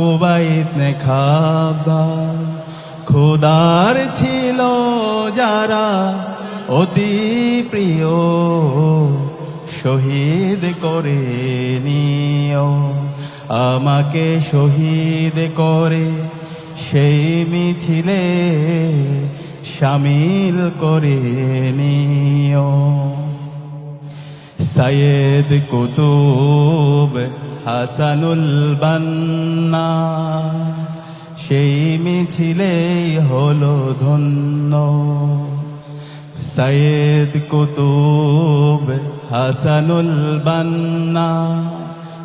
কুবাইত খাবা খুদার ছিল যারা অতি প্রিয়, শহীদ করে নিও। আমাকে শহীদ করে সেই মিছিলে সামিল করে নিও। সৈয়দ কুতুব হাসানুল বান্না, সেই মিছিলে হলো ধন্য। সৈয়দ কুতুব হাসানুল বান্না,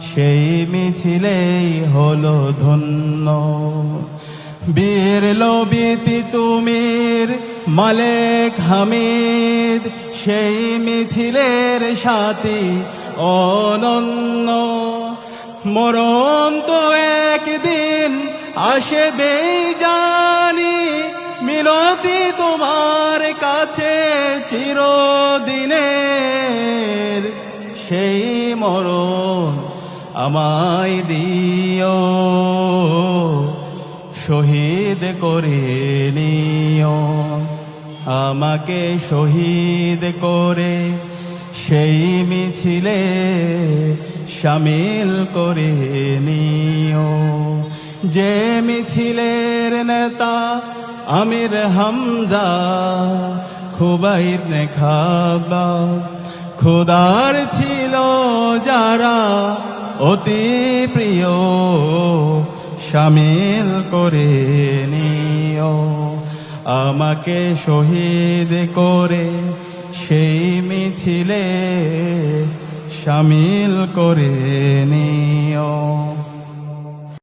সেই মিছিলেই হলো ধন্য। বীর লবিতি তুমির মালেক হামিদ, সেই মিছিলের সাথী অনন্য। মরণ তো একদিন আসবেই জানি মিনতি তোমার কাছে চিরদিনের। সেই মরণ আমায় দিও, শহীদ করে নিও। আমাকে শহীদ করে সেই মিছিলে সামিল করে নিও। যে মিছিলের নেতা আমির হামজা খুবাইব খাবা। খুদার ছিল যারা অতি প্রিয়, সামিল করে নিও। আমাকে শহীদ করে সেই মিছিলে সামিল করে নিও।